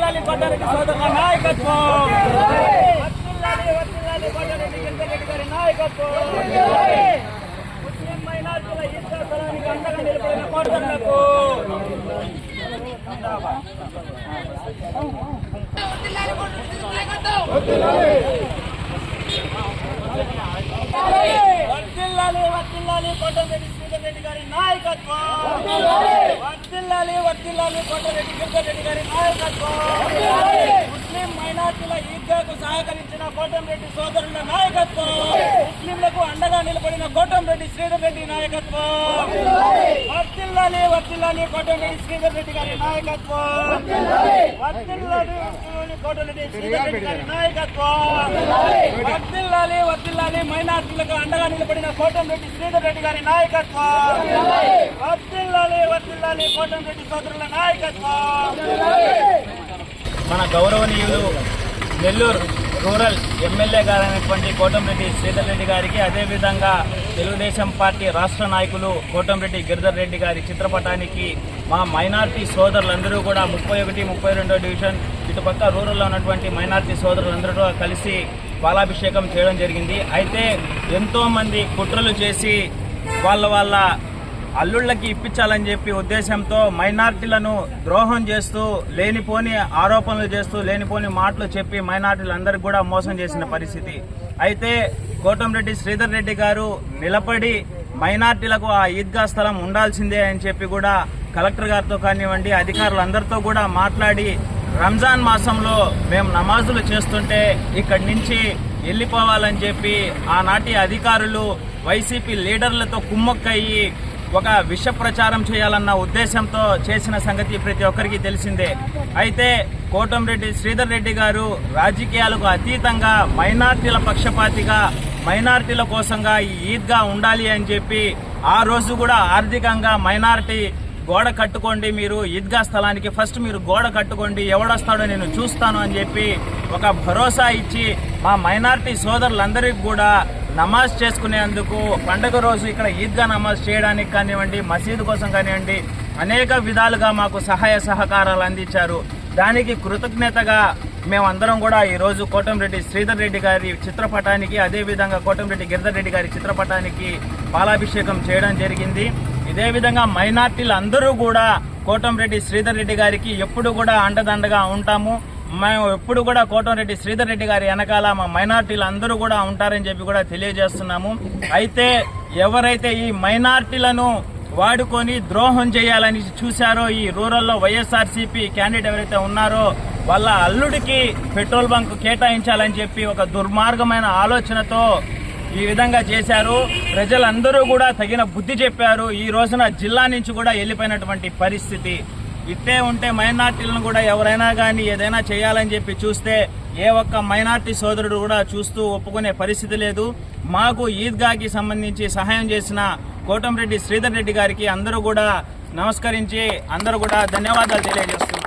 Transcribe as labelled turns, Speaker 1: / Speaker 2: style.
Speaker 1: వర్తిల్లాలి కోటారెడ్డి సోదరుల నాయకత్వం. వర్తిల్లాలి వర్తిల్లాలి కోటారెడ్డి గిరిజరెడ్డి గారి నాయకత్వం. ముస్లిం మైనార్టీల ఈద్గా అండగా నిలబడిన కోటర్లకు వర్తిల్లాలి వర్తిల్లాలి కోటరెడ్డి శ్రీధర్ రెడ్డి గారి నాయకత్వం. వర్తిల్లాలి వర్తిల్లాలి కోటరెడ్డి గిరిధర్ రెడ్డి గారి నాయకత్వం. ముస్లిం ఈద్గాకు సహకరించిన కోటంరెడ్డి సోదరుల నాయకత్వం. ముస్లింలకు అండగా నిలబడిన కోటంరెడ్డి శ్రీధర్ రెడ్డి నాయకత్వం. వర్తిల్లాలి వర్తిల్లాలి కోటంరెడ్డి శ్రీధర్ రెడ్డి గారి నాయకత్వం. వర్తిల్లాలి వర్తిల్లాలి కోటంరెడ్డి శ్రీధర్ రెడ్డి గారి నాయకత్వం. వర్తిల్లాలి వర్తిల్లాలి మైనార్టీలకు అండగా నిలబడిన కోటంరెడ్డి శ్రీధర్ రెడ్డి గారి నాయకత్వం. వర్తిల్లాలి వర్తిల్లాలి కోటంరెడ్డి సోదరుల నాయకత్వం. మన గౌరవనీయులు నెల్లూరు రూరల్ ఎమ్మెల్యే గారైనటువంటి కోటంరెడ్డి శ్రీధర్ రెడ్డి గారికి అదేవిధంగా తెలుగుదేశం పార్టీ రాష్ట్ర నాయకులు కోటంరెడ్డి గిరిధర్ రెడ్డి గారి చిత్రపటానికి మా మైనార్టీ సోదరులందరూ కూడా ముప్పై ఒకటి ముప్పై రెండో డివిజన్ ఇటుపక్క రూరల్లో ఉన్నటువంటి మైనార్టీ సోదరులందరూ కలిసి పాలాభిషేకం చేయడం జరిగింది. అయితే ఎంతోమంది కుట్రలు చేసి వాళ్ళ వాళ్ళ అల్లుళ్ళకి ఇప్పించాలని చెప్పి ఉద్దేశంతో మైనార్టీలను ద్రోహం చేస్తూ లేనిపోని ఆరోపణలు చేస్తూ లేనిపోని మాటలు చెప్పి మైనార్టీలందరికీ కూడా మోసం చేసిన పరిస్థితి. అయితే కోటంరెడ్డి శ్రీధర్ రెడ్డి గారు నిలబడి మైనార్టీలకు ఆ ఈద్గా స్థలం ఉండాల్సిందే అని చెప్పి కూడా కలెక్టర్ గారితో కానివ్వండి అధికారులందరితో కూడా మాట్లాడి రంజాన్ మాసంలో మేము నమాజులు చేస్తుంటే ఇక్కడి నుంచి వెళ్ళిపోవాలని చెప్పి ఆనాటి అధికారులు వైసీపీ లీడర్లతో కుమ్మక్కయ్యి ఒక విష ప్రచారం చేయాలన్న ఉద్దేశంతో చేసిన సంగతి ప్రతి ఒక్కరికి తెలిసిందే. అయితే కోటంరెడ్డి శ్రీధర్ రెడ్డి గారు రాజకీయాలకు అతీతంగా మైనార్టీల పక్షపాతిగా మైనార్టీల కోసంగా ఈ ఈద్గా ఉండాలి అని చెప్పి ఆ రోజు కూడా ఆర్థికంగా మైనార్టీ గోడ కట్టుకోండి మీరు ఈద్గా స్థలానికి ఫస్ట్ మీరు గోడ కట్టుకోండి ఎవడొస్తాడో నేను చూస్తాను అని చెప్పి ఒక భరోసా ఇచ్చి మా మైనార్టీ సోదరులందరికీ కూడా నమాజ్ చేసుకునేందుకు పండగ రోజు ఇక్కడ ఈద్గా నమాజ్ చేయడానికి కానివ్వండి మసీదు కోసం కానివ్వండి అనేక విధాలుగా మాకు సహాయ సహకారాలు అందించారు. దానికి కృతజ్ఞతగా మేమందరం కూడా ఈరోజు కోటంరెడ్డి శ్రీధర్ రెడ్డి గారి చిత్రపటానికి అదేవిధంగా కోటంరెడ్డి గిరిధర్ రెడ్డి గారి చిత్రపటానికి పాలాభిషేకం చేయడం జరిగింది. ఇదే విధంగా మైనార్టీలు అందరూ కూడా కోటంరెడ్డి శ్రీధర్ రెడ్డి గారికి ఎప్పుడు కూడా అండదండగా ఉంటాము. మేము ఎప్పుడు కూడా కోటంరెడ్డి శ్రీధర్ రెడ్డి గారి వెనకాల మా మైనార్టీలు అందరూ కూడా ఉంటారని చెప్పి కూడా తెలియజేస్తున్నాము. అయితే ఎవరైతే ఈ మైనార్టీలను వాడుకొని ద్రోహం చేయాలని చూశారో ఈ రూరల్లో వైఎస్ఆర్సీపీ క్యాండిడేట్ ఎవరైతే ఉన్నారో వాళ్ళ అల్లుడికి పెట్రోల్ బంక్ కేటాయించాలని చెప్పి ఒక దుర్మార్గమైన ఆలోచనతో ఈ విధంగా చేశారు. ప్రజలందరూ కూడా తగిన బుద్ధి చెప్పారు. ఈ రోజున జిల్లా నుంచి కూడా వెళ్ళిపోయినటువంటి పరిస్థితి. ఇట్టే ఉంటే మైనార్టీలను కూడా ఎవరైనా కానీ ఏదైనా చేయాలని చెప్పి చూస్తే ఏ ఒక్క మైనార్టీ సోదరుడు కూడా చూస్తూ ఒప్పుకునే పరిస్థితి లేదు. మాకు ఈద్గాకి సంబంధించి సహాయం చేసిన కోటంరెడ్డి శ్రీధర్ రెడ్డి గారికి అందరూ కూడా నమస్కరించి అందరూ కూడా ధన్యవాదాలు తెలియజేస్తున్నారు